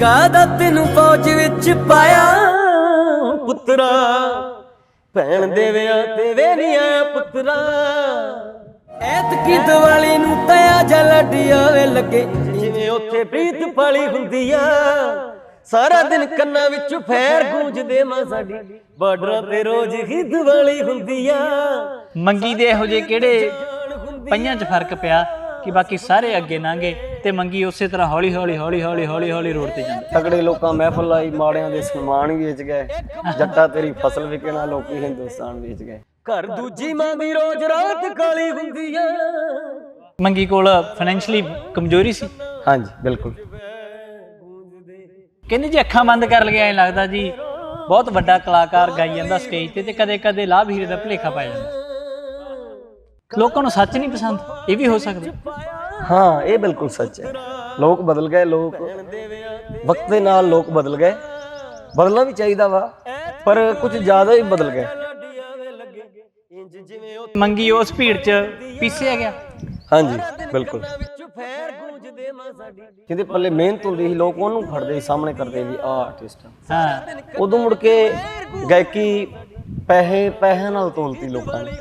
ਕਾਦਾ ਤੈਨੂੰ ਫੌਜ ਵਿੱਚ ਪਾਇਆ? ਪੁੱਤਰਾ ਭੈਣ ਦੇ ਵਿਆਹ ਤੇ ਵੇ ਨਹੀਂ ਆਇਆ ਪੁੱਤਰਾ। ਐਤਕੀ ਦੀਵਾਲੀ ਨੂੰ ਤਿਆ ਜਲੜੀਆਂ ਵੇ ਲੱਗੇ। ਜਿਵੇਂ ਉੱਥੇ ਪ੍ਰੀਤ ਪਾਲੀ ਹੁੰਦੀ ਆ। ਸਾਰਾ ਦਿਨ ਕੰਨਾਂ ਵਿੱਚ ਫੈਰ ਗੂੰਜਦੇ ਮਾਂ ਸਾਡੀ। ਬਾਰਡਰਾਂ ਤੇ ਰੋਜ਼ ਹੀ ਦੀਵਾਲੀ ਹੁੰਦੀ ਆ। ਮੰਗੀ ਦੇ ਇਹੋ ਜਿਹੇ ਕਿਹੜੇ ਪਈਆਂ 'ਚ ਫ਼ਰਕ ਪਿਆ? ਕਿ ਬਾਕੀ ਸਾਰੇ ਅੱਗੇ ਲੰਘੇ ਤੇ ਮੰਗੀ ਉਸੇ ਤਰ੍ਹਾਂ ਹੌਲੀ ਹੌਲੀ ਹੌਲੀ ਹੌਲੀ ਹੌਲੀ ਹੌਲੀ ਰੋਡ ਤੇ ਜਾਂਦਾ। ਤਗੜੇ ਲੋਕਾਂ ਮਹਿਫਲ ਲਾਈ ਮਾੜਿਆਂ ਦੇ ਸਨਮਾਨ ਵੇਚ ਗਏ। ਜੱਟਾ ਤੇਰੀ ਫਸਲ ਵਿਕਣਾ ਲੋਕੀ ਹਿੰਦੁਸਤਾਨ ਵੇਚ ਗਏ। ਘਰ ਦੂਜੀ ਮਾਂ ਦੀ ਰੋਜ਼ ਰਾਤ ਕਾਲੀ ਹੁੰਦੀ ਆ। ਮੰਗੀ ਕੋਲ ਫਾਈਨੈਂਸ਼ਲੀ ਕਮਜ਼ੋਰੀ ਸੀ? ਹਾਂਜੀ ਬਿਲਕੁਲ। ਕਹਿੰਦੇ ਜੀ ਅੱਖਾਂ ਬੰਦ ਕਰ ਲਗੇ ਐਂ ਲੱਗਦਾ ਜੀ ਬਹੁਤ ਵੱਡਾ ਕਲਾਕਾਰ ਗਾਈ ਜਾਂਦਾ ਸਟੇਜ ਤੇ ਤੇ ਕਦੇ ਕਦੇ ਲਾਭ ਹੀਰੇ ਦਾ ਭੁਲੇਖਾ ਪੈ ਜਾਂਦਾ। ਲੋਕਾਂ ਨੂੰ ਸੱਚ ਨਹੀਂ ਪਸੰਦ? ਇਹ ਵੀ ਹੋ ਸਕਦਾ। ਹਾਂ ਇਹ ਬਿਲਕੁਲ ਸੱਚ ਹੈ। ਲੋਕ ਬਦਲ ਗਏ ਲੋਕ ਵਕਤ ਦੇ ਨਾਲ ਲੋਕ ਬਦਲ ਗਏ। ਬਦਲਣਾ ਵੀ ਚਾਹੀਦਾ ਵਾ ਪਰ ਕੁਝ ਜ਼ਿਆਦਾ ਹੀ ਬਦਲ ਗਏ। ਮੰਗੀ ਉਸ ਭੀੜ 'ਚ ਪੀਸਿਆ ਗਿਆ। ਹਾਂਜੀ ਬਿਲਕੁਲ। ਜਿਹਦੇ ਪੱਲੇ ਮਿਹਨਤ ਹੁੰਦੀ ਸੀ ਲੋਕ ਉਹਨੂੰ ਫੜਦੇ ਸੀ ਸਾਹਮਣੇ ਕਰਦੇ ਵੀ ਆ ਆਰਟਿਸਟ ਹਾਂ। ਉਦੋਂ ਮੁੜ ਕੇ ਗਾਇਕੀ ਪੈਸੇ ਪੈਸਿਆਂ ਨਾਲ ਤੋਲਤੀ ਲੋਕਾਂ ਨੇ।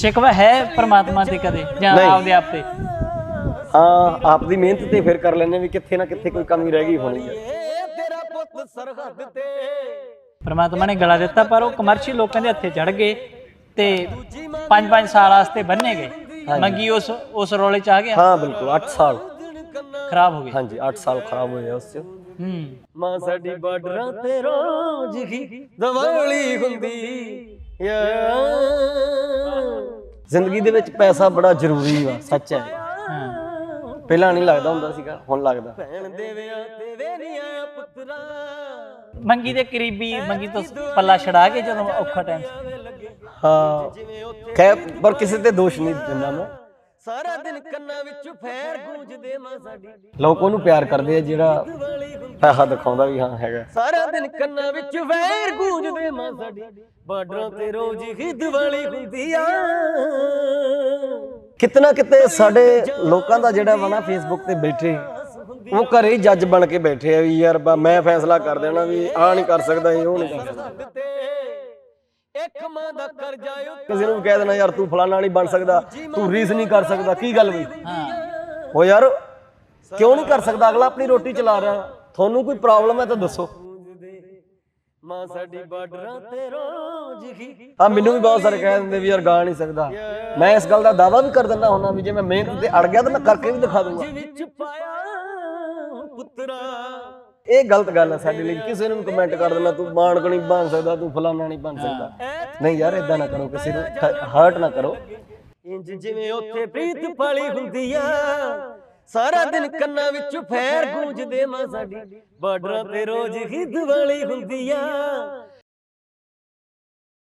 ਸ਼ਿਕਵਾ ਹੈ ਪ੍ਰਮਾਤਮਾ ਤੇ ਕਦੇ ਜਾਂ ਨਹੀਂ। ਆਪਦੇ ਆਪ ਤੇ? ਹਾਂ ਆਪ ਦੀ ਮਿਹਨਤ ਤੇ ਫਿਰ ਕਰ ਲੈਣੇ ਵੀ ਕਿੱਥੇ ਨਾ ਕਿੱਥੇ ਕੋਈ ਕਮੀ ਰਹਿ ਗਈ ਹੋਣੀ ਹੈ। ਤੇਰਾ ਪੁੱਤ ਸਰਹੱਦ ਤੇ ਪ੍ਰਮਾਤਮਾ ਨੇ ਗਲਾ ਦਿੱਤਾ ਪਰ ਉਹ ਕਮਰਸ਼ੀਅਲ ਲੋਕਾਂ ਦੇ ਹੱਥੇ ਚੜ ਗਏ ਤੇ 5-5 ਸਾਲ ਵਾਸਤੇ ਬੰਨੇ ਗਏ। ਮੰਗੀ ਉਸ ਉਸ ਰੋਲੇ ਚ ਆ ਗਿਆ? ਹਾਂ ਬਿਲਕੁਲ 8 ਸਾਲ। ਖਰਾਬ ਹੋ ਗਏ? ਹਾਂਜੀ 8 ਸਾਲ ਖਰਾਬ ਹੋਏ ਆ ਉਸ ਚ। ਹੂੰ। ਮਾਂ ਸਾਡੀ ਬਾਰਡਰਾਂ ਤੇ ਰੋਜ਼ ਹੀ ਦਿਵਾਲੀ ਹੁੰਦੀ। ਜ਼ਿੰਦਗੀ ਦੇ ਵਿੱਚ ਪੈਸਾ ਬੜਾ ਜ਼ਰੂਰੀ ਵਾ ਸੱਚ ਹੈ। ਪਹਿਲਾਂ ਨਹੀਂ ਲੱਗਦਾ ਹੁੰਦਾ ਸੀਗਾ ਹੁਣ ਲੱਗਦਾ। ਭੈਣ ਨਹੀਂ ਪੁੱਤਰਾ। ਮੰਗੀ ਦੇ ਕਰੀਬੀ ਮੰਗੀ ਤੋਂ ਪੱਲਾ ਛੜਾ ਕੇ ਜਦੋਂ ਔਖਾ ਟਾਈਮ ਸੀ। ਹਾਂ। ਪਰ ਕਿਸੇ ਤੇ ਦੋਸ਼ ਨਹੀਂ ਦਿੰਦਾ ਮੈਂ। ਸਾਰਾ ਦਿਨ ਕੰਨਾਂ ਵਿੱਚ ਫੈਰ ਗੂੰਜਦੇ ਮਾਂ ਸਾਡੀ। ਲੋਕ ਉਹਨੂੰ ਪਿਆਰ ਕਰਦੇ ਆ ਜਿਹੜਾ ਪੈਸਾ ਦਿਖਾਉਂਦਾ ਵੀ ਹਾਂ ਹੈਗਾ। ਸਾਰਾ ਦਿਨ ਕੰਨਾਂ ਵਿੱਚ ਫੈਰ ਗੂੰਜਦੇ ਮਾਂ ਸਾਡੀ। ਬਾਰਡਰਾਂ ਤੇ ਰੋਜ਼ ਹੀ ਦੀਵਾਲੀ ਹੁੰਦੀ ਆ ਕਿਤਨਾ ਕਿਤੇ ਸਾਡੇ ਲੋਕਾਂ ਦਾ ਜਿਹੜਾ ਵਾ ਨਾ ਫੇਸਬੁੱਕ ਤੇ ਬੈਠੇ। ਉਹ ਘਰੇ ਹੀ ਜੱਜ ਬਣ ਕੇ ਬੈਠੇ ਆ ਵੀ ਯਾਰ ਬਾ ਮੈਂ ਫੈਸਲਾ ਕਰ ਦੇਣਾ ਵੀ ਆ ਨਹੀਂ ਕਰ ਸਕਦਾ ਇਹ ਉਹ ਨਹੀਂ ਕਰ ਸਕਦਾ। ਇੱਕ ਮਾਂ ਦਾ ਕਰਜ਼ਾ ਕਿਸੇ ਨੂੰ ਵੀ ਕਹਿ ਦੇਣਾ ਯਾਰ ਤੂੰ ਫਲਾਣਾ ਨਹੀਂ ਬਣ ਸਕਦਾ ਤੂੰ ਰੀਸ ਨਹੀਂ ਕਰ ਸਕਦਾ ਕੀ ਗੱਲ ਬਈ ਹਾਂ। ਉਹ ਯਾਰ ਕਿਉਂ ਨਹੀਂ ਕਰ ਸਕਦਾ? ਅਗਲਾ ਆਪਣੀ ਰੋਟੀ ਚਲਾ ਰਿਹਾ। ਤੁਹਾਨੂੰ ਕੋਈ ਪ੍ਰੋਬਲਮ ਹੈ ਤਾਂ ਦੱਸੋ। ਮਾਂ ਸਾਡੀ ਬਾਰਡਰਾਂ ਤੇ ਰੋਜ਼ ਹੀ। ਆ ਮੈਨੂੰ ਵੀ ਬਹੁਤ ਸਾਰੇ ਕਹਿ ਦਿੰਦੇ ਵੀ ਯਾਰ ਗਾ ਨਹੀਂ ਸਕਦਾ। ਮੈਂ ਇਸ ਗੱਲ ਦਾ ਦਾਵਾ ਵੀ ਕਰ ਦਿੰਦਾ ਹੁੰਦਾ ਵੀ ਜੇ ਮੈਂ ਮਿਹਨਤ ਤੇ ਅੜ ਗਿਆ ਤਾਂ ਮੈਂ ਕਰਕੇ ਵੀ ਦਿਖਾ ਦੂੰਗਾ। ਵਿੱਚ ਪਾਇਆ ਪੁੱਤਰਾ। ਇਹ ਗਲਤ ਗੱਲ ਹੈ ਸਾਡੇ ਲਈ। ਕਿਸੇ ਨੂੰ ਕਮੈਂਟ ਕਰ ਦੇਣਾ, ਤੂੰ ਮਾਣਕ ਨਹੀਂ ਬਣ ਸਕਦਾ, ਤੂੰ ਫਲਾਣਾ ਨਹੀਂ ਬਣ ਸਕਦਾ। ਨਹੀਂ ਯਾਰ ਇਦਾਂ ਨਾ ਕਰੋ, ਕਿਸੇ ਨੂੰ ਹਰਟ ਨਾ ਕਰੋ। ਇੰਜ ਜਿਵੇਂ ਉੱਥੇ ਪ੍ਰੀਤ ਪਾਲੀ ਹੁੰਦੀ ਆ, ਸਾਰਾ ਦਿਨ ਕੰਨਾਂ ਵਿੱਚ ਫੈਰ ਗੂੰਜਦੇ ਮਾਂ ਸਾਡੀ। ਬਾਰਡਰਾਂ ਤੇ ਰੋਜ਼ ਹੀ ਦੀਵਾਲੀ ਹੁੰਦੀ ਆ।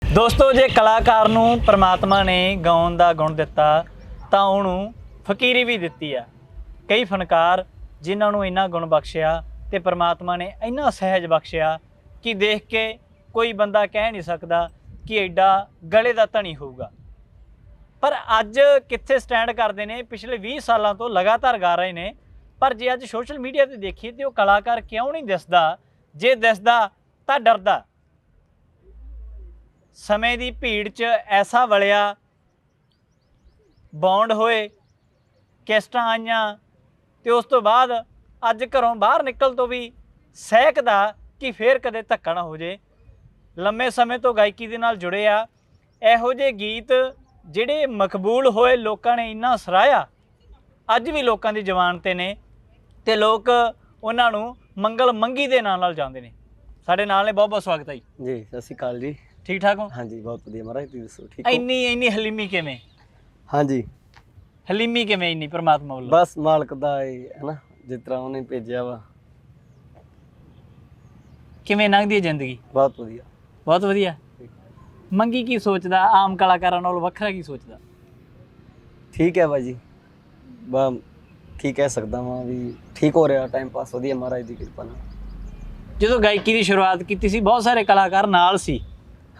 ਦੋਸਤੋ, ਜੇ ਕਲਾਕਾਰ ਨੂੰ ਪ੍ਰਮਾਤਮਾ ਨੇ ਗਾਉਣ ਦਾ ਗੁਣ ਦਿੱਤਾ, ਤਾਂ ਉਹਨੂੰ ਫਕੀਰੀ ਵੀ ਦਿੱਤੀ ਆ। ਕਈ ਫਨਕਾਰ ਜਿਨ੍ਹਾਂ ਨੂੰ ਇੰਨਾ ਗੁਣ ਬਖਸ਼ਿਆ ਤੇ ਪ੍ਰਮਾਤਮਾ ਨੇ ਇੰਨਾ ਸਹਿਜ ਬਖਸ਼ਿਆ ਕਿ ਦੇਖ ਕੇ ਕੋਈ ਬੰਦਾ ਕਹਿ ਨਹੀਂ ਸਕਦਾ ਕਿ ਐਡਾ ਗਲੇ ਦਾ ਧਣੀ ਹੋਊਗਾ। ਪਰ ਅੱਜ ਕਿੱਥੇ ਸਟੈਂਡ ਕਰਦੇ ਨੇ, ਪਿਛਲੇ 20 ਸਾਲਾਂ ਤੋਂ ਲਗਾਤਾਰ ਗਾ ਰਹੇ ਨੇ, ਪਰ ਜੇ ਅੱਜ ਸੋਸ਼ਲ ਮੀਡੀਆ ਤੇ ਦੇਖੀਏ ਤੇ ਉਹ ਕਲਾਕਾਰ ਕਿਉਂ ਨਹੀਂ ਦਿਸਦਾ? ਜੇ ਦਿਸਦਾ ਤਾਂ ਡਰਦਾ। ਸਮੇਂ ਦੀ ਭੀੜ 'ਚ ਐਸਾ ਵਲਿਆ, ਬੌਂਡ ਹੋਏ, ਕੈਸਟਾਂ ਆਈਆਂ ਤੇ ਉਸ ਤੋਂ ਬਾਅਦ ਅੱਜ ਘਰੋਂ ਬਾਹਰ ਨਿਕਲ ਤੋਂ ਵੀ ਸਹਿਕਦਾ ਕਿ ਫੇਰ ਕਦੇ ਧੱਕਾ ਨਾ ਹੋ ਜੇ। ਲੰਮੇ ਸਮੇਂ ਤੋਂ ਗਾਇਕੀ ਦੇ ਨਾਲ ਜੁੜੇ ਆ। ਇਹੋ ਜਿਹੇ ਗੀਤ ਜਿਹੜੇ ਮਕਬੂਲ ਹੋਏ ਲੋਕਾਂ ਨੇ ਇੰਨਾ ਸਰਾਇਆ ਅੱਜ ਵੀ ਲੋਕਾਂ ਦੀ ਜ਼ੁਬਾਨ ਤੇ ਨੇ ਤੇ ਲੋਕ ਉਹਨਾਂ ਨੂੰ ਮੰਗਲ ਮੰਗੀ ਦੇ ਨਾਂ ਨਾਲ ਜਾਂਦੇ ਨੇ। ਸਾਡੇ ਨਾਲ ਨੇ ਬਹੁਤ ਬਹੁਤ ਸਵਾਗਤ ਹੈ ਜੀ। ਜੀ ਸਤਿ ਸ਼੍ਰੀ ਅਕਾਲ ਜੀ। ਠੀਕ ਠਾਕ ਹੋ? ਹਾਂਜੀ ਬਹੁਤ ਵਧੀਆ ਮਹਾਰਾਜ ਤੁਸੀਂ ਦੱਸੋ ਠੀਕ ਹੋ? ਇੰਨੀ ਇੰਨੀ ਹਲੀਮੀ ਕਿਵੇਂ? ਹਾਂਜੀ। ਹਲੀਮੀ ਕਿਵੇਂ ਇੰਨੀ ਪ੍ਰਮਾਤਮਾ ਵੱਲੋਂ? ਬਸ ਮਾਲਕ ਦਾ ਹੈ ਨਾ ਜਿਸ ਤਰ੍ਹਾਂ ਉਹਨੇ ਭੇਜਿਆ ਵਾ। ਕਿਵੇਂ ਲੰਘਦੀ ਹੈ ਜ਼ਿੰਦਗੀ? ਬਹੁਤ ਵਧੀਆ। ਬਹੁਤ ਵਧੀਆ। ਮੰਗੀ ਕੀ ਸੋਚਦਾ? ਆਮ ਕਲਾਕਾਰਾਂ ਨਾਲੋਂ ਵੱਖਰਾ ਕੀ ਸੋਚਦਾ? ਠੀਕ ਹੈ ਬਾਜੀ ਬਾ ਕੀ ਕਹਿ ਸਕਦਾ ਵਾਂ ਵੀ ਠੀਕ ਹੋ ਰਿਹਾ ਟਾਈਮ ਪਾਸ ਵਧੀਆ ਮਹਾਰਾਜ ਦੀ ਕਿਰਪਾ ਨਾਲ। ਜਦੋਂ ਗਾਇਕੀ ਦੀ ਸ਼ੁਰੂਆਤ ਕੀਤੀ ਸੀ ਬਹੁਤ ਸਾਰੇ ਕਲਾਕਾਰ ਨਾਲ ਸੀ।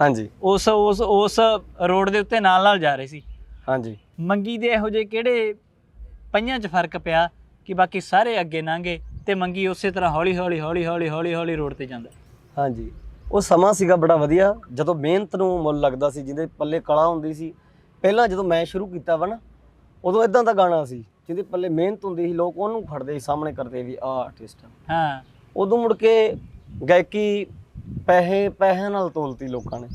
ਹਾਂਜੀ। ਉਸ ਉਸ ਉਸ ਰੋਡ ਦੇ ਉੱਤੇ ਨਾਲ ਨਾਲ ਜਾ ਰਹੇ ਸੀ। ਹਾਂਜੀ। ਮੰਗੀ ਦੇ ਇਹੋ ਜਿਹੇ ਕਿਹੜੇ ਪਈਆਂ 'ਚ ਫ਼ਰਕ ਪਿਆ? ਕਿ ਬਾਕੀ ਸਾਰੇ ਅੱਗੇ ਲੰਘੇ ਤੇ ਮੰਗੀ ਉਸੇ ਤਰ੍ਹਾਂ ਹੌਲੀ ਹੌਲੀ ਹੌਲੀ ਹੌਲੀ ਹੌਲੀ ਹੌਲੀ ਰੋਡ ਤੇ ਜਾਂਦਾ। ਹਾਂਜੀ। ਉਹ ਸਮਾਂ ਸੀਗਾ ਬੜਾ ਵਧੀਆ। ਜਦੋਂ ਮਿਹਨਤ ਨੂੰ ਮੁੱਲ ਲੱਗਦਾ ਸੀ ਜਿਹਦੇ ਪੱਲੇ ਕਲਾ ਹੁੰਦੀ ਸੀ ਪਹਿਲਾਂ ਜਦੋਂ ਮੈਂ ਸ਼ੁਰੂ ਕੀਤਾ ਵਾ ਨਾ ਉਦੋਂ ਇਦਾਂ ਦਾ ਗਾਣਾ ਸੀ ਜਿਹਦੇ ਪੱਲੇ ਮਿਹਨਤ ਹੁੰਦੀ ਸੀ ਲੋਕ ਉਹਨੂੰ ਫੜਦੇ ਸੀ ਸਾਹਮਣੇ ਕਰਦੇ ਵੀ ਆਹ ਆਰਟਿਸਟ ਆ। ਹਾਂ। ਉਦੋਂ ਮੁੜ ਕੇ ਗਾਇਕੀ ਪੈਸੇ ਪੈਸਿਆਂ ਨਾਲ ਤੋਲਤੀ ਲੋਕਾਂ ਨੇ।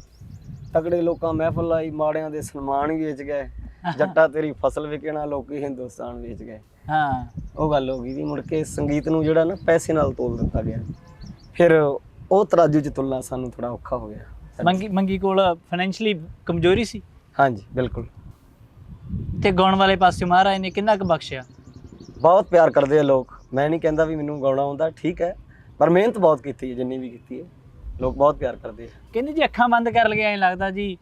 ਤਕੜੇ ਲੋਕਾਂ ਮਹਿਫਲ ਲਾਈ ਮਾੜਿਆਂ ਦੇ ਸਨਮਾਨ ਵੇਚ ਗਏ। ਜੱਟਾ ਤੇਰੀ ਫਸਲ ਵਿਕਣਾ ਲੋਕੀ ਹਿੰਦੁਸਤਾਨ ਵੇਚ ਗਏ। ਹਾਂ। ਉਹ ਗੱਲ ਹੋ ਗਈ ਵੀ ਮੁੜ ਕੇ ਸੰਗੀਤ ਨੂੰ ਜਿਹੜਾ ਨਾ ਪੈਸੇ ਨਾਲ ਤੋਲ ਦਿੱਤਾ ਗਿਆ। ਫਿਰ ਉਹ ਤਰਾਜੂ 'ਚ ਤੁਲਣਾ ਸਾਨੂੰ ਥੋੜਾ ਔਖਾ ਹੋ ਗਿਆ। ਮੰਗੀ ਮੰਗੀ ਕੋਲ ਫਾਈਨੈਂਸ਼ਲੀ ਕਮਜ਼ੋਰੀ ਸੀ? ਹਾਂਜੀ ਬਿਲਕੁਲ। ਤੇ ਗਾਉਣ ਵਾਲੇ ਪਾਸੇ ਮਹਾਰਾਜ ਨੇ ਕਿੰਨਾ ਕੁ ਬਖਸ਼ਿਆ? ਬਹੁਤ ਪਿਆਰ ਕਰਦੇ ਆ ਲੋਕ। ਮੈਂ ਨਹੀਂ ਕਹਿੰਦਾ ਵੀ ਮੈਨੂੰ ਗਾਉਣਾ ਆਉਂਦਾ ਠੀਕ ਹੈ। ਪਰ ਮਿਹਨਤ ਬਹੁਤ ਕੀਤੀ ਹੈ ਜਿੰਨੀ ਵੀ ਕੀਤੀ ਹੈ। ਲੋਕ ਬਹੁਤ ਪਿਆਰ ਕਰਦੇ ਆ। ਕਹਿੰਦੇ ਜੀ ਅੱਖਾਂ ਬੰਦ ਕਰ ਲਗੇ ਐਂ ਲੱਗਦਾ ਜੀ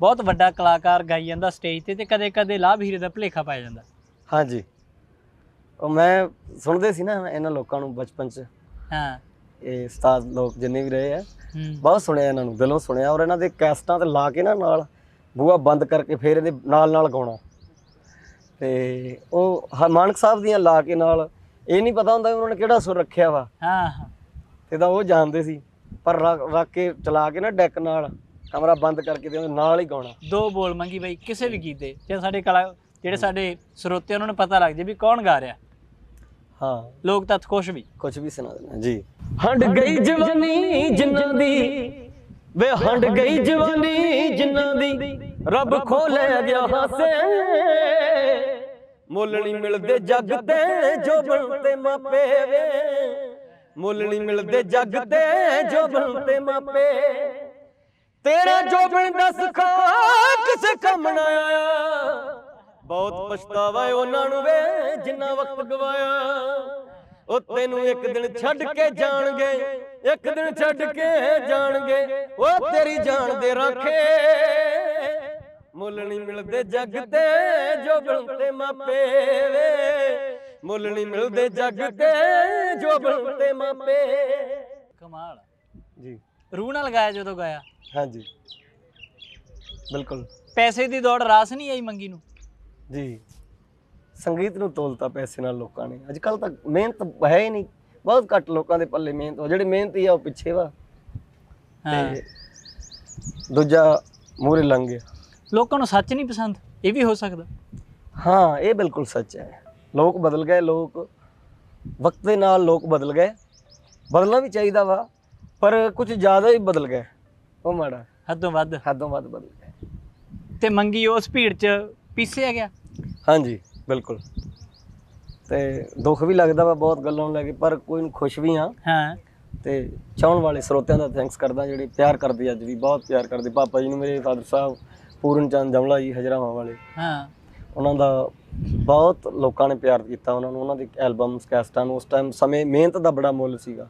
ਬਹੁਤ ਵੱਡਾ ਕਲਾਕਾਰ ਗਾਈ ਜਾਂਦਾ ਸਟੇਜ ਤੇ ਤੇ ਕਦੇ ਕਦੇ ਲਾਭ ਹੀਰੇ ਦਾ ਭਲੇਖਾ ਪਾਇਆ ਜਾਂਦਾ। ਹਾਂਜੀ। ਉਹ ਮੈਂ ਸੁਣਦੇ ਸੀ ਨਾ ਇਹਨਾਂ ਲੋਕਾਂ ਨੂੰ ਬਚਪਨ 'ਚ। ਹਾਂ। ਇਹ ਉਸਤਾਦ ਲੋਕ ਜਿੰਨੇ ਵੀ ਰਹੇ ਆ ਬਹੁਤ ਸੁਣਿਆ ਇਹਨਾਂ ਨੂੰ ਦਿਲੋਂ ਸੁਣਿਆ ਔਰ ਇਹਨਾਂ ਦੇ ਕੈਸਟਾਂ ਤੇ ਲਾ ਕੇ ਨਾ ਨਾਲ ਬੂਆ ਬੰਦ ਕਰਕੇ ਫੇਰ ਇਹਦੇ ਨਾਲ ਨਾਲ ਗਾਉਣਾ। ਤੇ ਉਹ ਮਾਨਕ ਸਾਹਿਬ ਦੀਆਂ ਲਾ ਕੇ ਨਾਲ ਇਹ ਨਹੀਂ ਪਤਾ ਹੁੰਦਾ ਉਹਨਾਂ ਨੇ ਕਿਹੜਾ ਸੁਰ ਰੱਖਿਆ ਵਾ। ਹਾਂ ਹਾਂ। ਤੇ ਤਾਂ ਉਹ ਜਾਣਦੇ ਸੀ ਪਰ ਰੱਖ ਰੱਖ ਕੇ ਚਲਾ ਕੇ ਨਾ ਡੈਕ ਨਾਲ ਕਮਰਾ ਬੰਦ ਕਰਕੇ ਤੇ ਉਹਦੇ ਨਾਲ ਹੀ ਗਾਉਣਾ। ਦੋ ਬੋਲ ਮੰਗੀ ਬਾਈ ਕਿਸੇ ਵੀ ਗੀਤ ਦੇ ਜੇ ਸਾਡੇ ਕਲਾ ਜਿਹੜੇ ਸਾਡੇ ਸਰੋਤੇ ਉਹਨਾਂ ਨੂੰ ਪਤਾ ਲੱਗ ਜੇ ਵੀ ਕੌਣ ਗਾ ਰਿਹਾ। ਹਾਂ। ਲੋਕ ਤਾਂ ਖੁਸ਼ ਵੀ। ਕੁਝ ਵੀ ਸੁਣਾ ਦੇਣਾ ਜੀ। ਹੰਡ ਗਈ ਜਵਾਨੀ ਜਿੰਨਾਂ ਦੀ। ਵੇ ਹੰਡ ਗਈ ਜਵਾਨੀ ਜਿੰਨਾਂ ਦੀ। ਰੱਬ ਖੋਲੇ ਗਿਆ ਹਾਸੇ। ਮੁੱਲ ਨਹੀਂ ਮਿਲਦੇ ਜੱਗ ਤੇ ਜੋ ਬਣਤੇ ਮਾਪੇ ਵੇ। ਮੁੱਲ ਨਹੀਂ ਮਿਲਦੇ ਜੱਗ ਤੇ ਜੋ ਬਣਤੇ ਮਾਪੇ। ਤੇਰਾ ਜੋ ਬਣ ਦੱਸ ਖਾ ਕਿਸੇ ਕੰਮ ਨਾ ਆਇਆ। ਬਹੁਤ ਪਛਤਾਵਾ ਉਹਨਾਂ ਨੂੰ ਵੇ ਜਿੰਨਾ ਵਕਤ ਗਵਾਇਆ। ਉਹ ਤੈਨੂੰ ਇੱਕ ਦਿਨ ਛੱਡ ਕੇ ਜਾਣਗੇ ਇੱਕ ਦਿਨ ਛੱਡ ਕੇ ਜਾਣਗੇ। ਉਹ ਤੇਰੀ ਜਾਨ ਦੇ ਰਾਖੇ। ਮੁੱਲ ਨਹੀਂ ਮਿਲਦੇ ਜੱਗ ਤੇ ਜੋ ਬਣਤੇ ਮਾਪੇ ਵੇ। ਮੁੱਲ ਨਹੀਂ ਮਿਲਦੇ ਜੱਗ ਤੇ ਜੋ ਬਣਤੇ ਮਾਪੇ। ਕਮਾਲ। ਜੀ। ਰੂਹ ਨਾਲ ਗਾਇਆ ਜਦੋਂ ਗਾਇਆ। ਹਾਂਜੀ। ਬਿਲਕੁਲ। ਪੈਸੇ ਦੀ ਦੌੜ ਰਾਸ ਨਹੀਂ ਆਈ ਮੰਗੀ ਨੂੰ? ਜੀ। ਸੰਗੀਤ ਨੂੰ ਤੋਲਤਾ ਪੈਸੇ ਨਾਲ ਲੋਕਾਂ ਨੇ। ਅੱਜ ਕੱਲ ਤਾਂ ਮਿਹਨਤ ਹੈ ਹੀ ਨਹੀਂ। ਬਹੁਤ ਘੱਟ ਲੋਕਾਂ ਦੇ ਪੱਲੇ ਮਿਹਨਤ ਹੋ ਜਿਹੜੇ ਮਿਹਨਤੀ ਆ ਉਹ ਪਿੱਛੇ ਵਾ। ਹਾਂ। ਤੇ ਦੂਜਾ ਮੂਰੇ ਲੰਘ ਗਿਆ। ਲੋਕਾਂ ਨੂੰ ਸੱਚ ਨਹੀਂ ਪਸੰਦ? ਇਹ ਵੀ ਹੋ ਸਕਦਾ। ਹਾਂ ਇਹ ਬਿਲਕੁਲ ਸੱਚ ਹੈ। ਲੋਕ ਬਦਲ ਗਏ। ਲੋਕ ਵਕਤ ਦੇ ਨਾਲ ਲੋਕ ਬਦਲ ਗਏ। ਬਦਲਣਾ ਵੀ ਚਾਹੀਦਾ ਵਾ। ਪਰ ਕੁਝ ਜ਼ਿਆਦਾ ਹੀ ਬਦਲ ਗਏ। ਉਹ ਮਾੜਾ। ਹੱਦੋਂ ਵੱਧ। ਹੱਦੋਂ ਵੱਧ ਬਦਲ ਗਏ। ਤੇ ਮੰਗੀ ਉਸ ਭੀੜ 'ਚ ਪੀਸਿਆ ਗਿਆ ਹਾਂਜੀ ਬਿਲਕੁਲ। ਤੇ ਦੁੱਖ ਵੀ ਲੱਗਦਾ ਵਾ ਬਹੁਤ ਗੱਲਾਂ ਨੂੰ ਲੈ ਕੇ ਪਰ ਕੋਈ ਨੂੰ ਖੁਸ਼ ਵੀ ਆ ਹਾਂ। ਤੇ ਚਾਹਣ ਵਾਲੇ ਸਰੋਤਿਆਂ ਦਾ ਥੈਂਕਸ ਕਰਦਾ ਜਿਹੜੇ ਪਿਆਰ ਕਰਦੇ ਅੱਜ ਵੀ ਬਹੁਤ ਪਿਆਰ ਕਰਦੇ। ਪਾਪਾ ਜੀ ਨੂੰ ਮੇਰੇ ਫਾਦਰ ਸਾਹਿਬ ਪੂਰਨ ਚੰਦ ਜਮਲਾ ਜੀ ਹਜਰਾਵਾਂ ਵਾਲੇ। ਹਾਂ। ਉਹਨਾਂ ਦਾ ਬਹੁਤ ਲੋਕਾਂ ਨੇ ਪਿਆਰ ਕੀਤਾ ਉਹਨਾਂ ਨੂੰ ਉਹਨਾਂ ਦੀ ਐਲਬਮਸ ਕੈਸਟਾਂ ਨੂੰ। ਉਸ ਟਾਈਮ ਸਮੇਂ ਮਿਹਨਤ ਦਾ ਬੜਾ ਮੁੱਲ ਸੀਗਾ।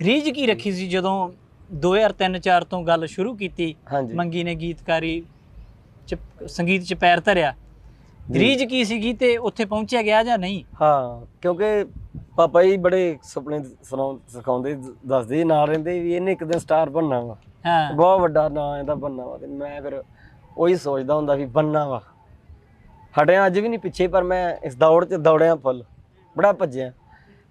ਰੀਝ ਕੀ ਰੱਖੀ ਸੀ ਜਦੋਂ 2003-4 ਤੋਂ ਗੱਲ ਸ਼ੁਰੂ ਕੀਤੀ ਮੰਗੀ ਨੇ ਗੀਤਕਾਰੀ ਚ ਸੰਗੀਤ 'ਚ ਪੈਰ ਧਰਿਆ। ਜੀ। ਰੀਝ ਕੀ ਸੀਗੀ ਤੇ ਉੱਥੇ ਪਹੁੰਚਿਆ ਗਿਆ ਜਾਂ ਨਹੀਂ? ਹਾਂ ਕਿਉਂਕਿ ਪਾਪਾ ਜੀ ਬੜੇ ਸੁਪਨੇ ਸੁਣਾਉ ਸਿਖਾਉਂਦੇ ਦੱਸਦੇ ਨਾਲ ਰਹਿੰਦੇ ਵੀ ਇਹਨੇ ਇੱਕ ਦਿਨ ਸਟਾਰ ਬਣਨਾ ਵਾ। ਹਾਂ। ਬਹੁਤ ਵੱਡਾ ਨਾਂ ਇਹਦਾ ਬਣਨਾ ਵਾ ਤੇ ਮੈਂ ਫਿਰ ਉਹੀ ਸੋਚਦਾ ਹੁੰਦਾ ਵੀ ਬਣਨਾ ਵਾ। ਹਟਿਆ ਅੱਜ ਵੀ ਨਹੀਂ ਪਿੱਛੇ ਪਰ ਮੈਂ ਇਸ ਦੌੜ 'ਚ ਦੌੜਿਆ ਫੁੱਲ ਬੜਾ ਭੱਜਿਆ।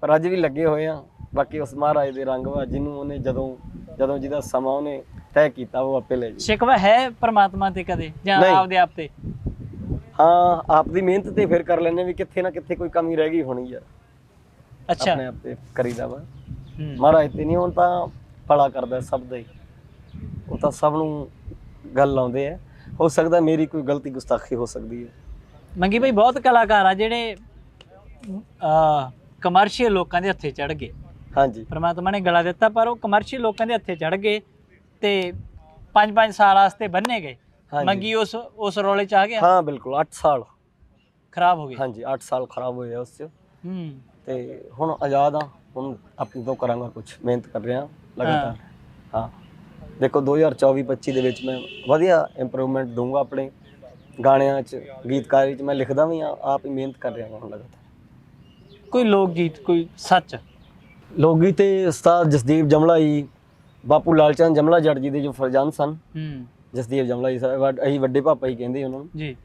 ਪਰ ਅੱਜ ਵੀ ਲੱਗੇ ਹੋਏ ਆ। ਬਾਕੀ ਉਸ ਮਹਾਰਾਜ ਦੇ ਰੰਗ ਵਾ ਜਿਹਨੂੰ ਉਹਨੇ ਜਦੋਂ ਜਦੋਂ ਜਿਹਦਾ ਸਮਾਂ ਉਹਨੇ ਤੈਅ ਕੀਤਾ ਉਹ ਆਪੇ ਲੈ ਜੀ ਸ਼ਿਕਵਾ ਹੈ ਪ੍ਰਮਾਤਮਾ ਤੇ ਕਦੇ ਜਾਂ ਨਹੀਂ। ਆਪਦੇ ਆਪ ਤੇ? ਹਾਂ ਆਪ ਦੀ ਮਿਹਨਤ ਤੇ ਫਿਰ ਕਰ ਲੈਨੇ ਵੀ ਕਿੱਥੇ ਨਾ ਕਿੱਥੇ ਕੋਈ ਕਮੀ ਰਹਿ ਗਈ ਹੋਣੀ ਆ। ਅੱਛਾ। ਆਪਣੇ ਆਪ ਤੇ ਕਰੀਦਾ ਵਾ। ਹੂੰ। ਮਹਾਰਾਜ ਤੇ ਨਹੀਂ ਹੁਣ ਤਾਂ ਭਲਾ ਕਰਦਾ ਸਭ ਦਾ ਹੀ। ਉਹ ਤਾਂ ਸਭ ਨੂੰ ਗੱਲ ਲਾਉਂਦੇ ਆ। ਹੋ ਸਕਦਾ ਮੇਰੀ ਕੋਈ ਗਲਤੀ ਗੁਸਤਾਖੀ ਹੋ ਸਕਦੀ ਹੈ ਮੰਗੀ ਭਾਈ ਬਹੁਤ ਕਲਾਕਾਰ ਆ ਜਿਹੜੇ ਆ ਕਮਰਸ਼ੀਅਲ ਲੋਕਾਂ ਦੇ ਹੱਥੇ ਚੜ ਗਏ। ਹਾਂਜੀ। ਪਰਮਾਤਮਾ ਨੇ ਗਲਾ ਦਿੱਤਾ ਪਰ ਉਹ ਕਮਰਸ਼ੀਅਲ ਲੋਕਾਂ ਦੇ ਹੱਥੇ ਚੜ ਗਏ। ਤੇ 5-5 ਸਾਲ ਵਾਸਤੇ ਬੰਨੇ ਗਏ। ਹਾਂਜੀ। ਮੰਗੀ ਉਸ ਉਸ ਰੋਲੇ ਚ ਆ ਗਿਆ? ਹਾਂ ਬਿਲਕੁਲ 8 ਸਾਲ। ਖਰਾਬ ਹੋ ਗਏ? ਹਾਂਜੀ 8 ਸਾਲ ਖਰਾਬ ਹੋਏ ਆ ਉਸ 'ਚ। ਹੂੰ। ਤੇ ਹੁਣ ਆਜ਼ਾਦ ਆ ਹੁਣ ਆਪਣੀ ਤੋਂ ਕਰਾਂਗਾ ਕੁਝ ਮਿਹਨਤ ਕਰ ਰਿਹਾ ਲਗਾਤਾਰ। ਹਾਂ। ਦੇਖੋ 2024-25 ਦੇ ਵਿੱਚ ਮੈਂ ਵਧੀਆ ਇੰਪਰੂਵਮੈਂਟ ਦੂੰਗਾ ਆਪਣੇ ਗਾਣਿਆਂ 'ਚ ਗੀਤਕਾਰੀ 'ਚ ਮੈਂ ਲਿਖਦਾ ਵੀ ਆ ਆਪ ਹੀ ਮਿਹਨਤ ਕਰ ਰਿਹਾ ਹਾਂ ਹੁਣ ਲਗਾਤਾਰ। ਕੋਈ ਲੋਕ ਗੀਤ ਕੋਈ ਸੱਚ? ਲੋਕ ਗੀਤ ਤੇ ਉਸਤਾਦ ਜਸਦੀਪ ਜਮਲਾ ਜੀ ਬਾਪੂ ਲਾਲਚੰਦ ਜਮਲਾ ਜੱਟ ਜੀ ਦੇ ਜੋ ਫਰਜ਼ੰਦ ਸਨ। ਹੂੰ। ਜਸਦੀਪ ਜਮਲਾ ਜੀ ਸਾਹਿਬ ਅਸੀਂ ਵੱਡੇ ਪਾਪਾ ਹੀ ਕਹਿੰਦੇ ਉਹਨਾਂ ਨੂੰ। ਜੀ।